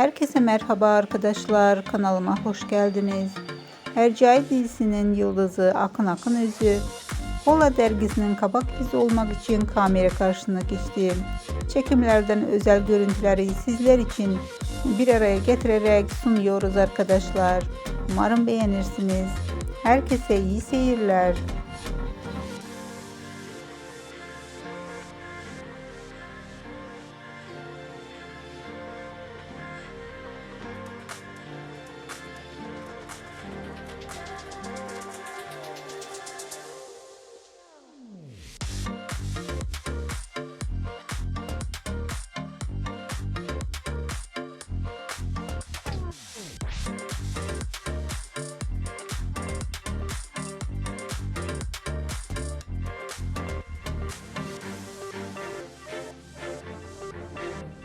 Herkese merhaba arkadaşlar. Kanalıma hoş geldiniz. Hercai dizisinin yıldızı Akın Akın Özü, Ola dergisinin kabak yüzü olmak için kamera karşısına geçti. Çekimlerden özel görüntüleri sizler için bir araya getirerek sunuyoruz arkadaşlar. Umarım beğenirsiniz. Herkese iyi seyirler.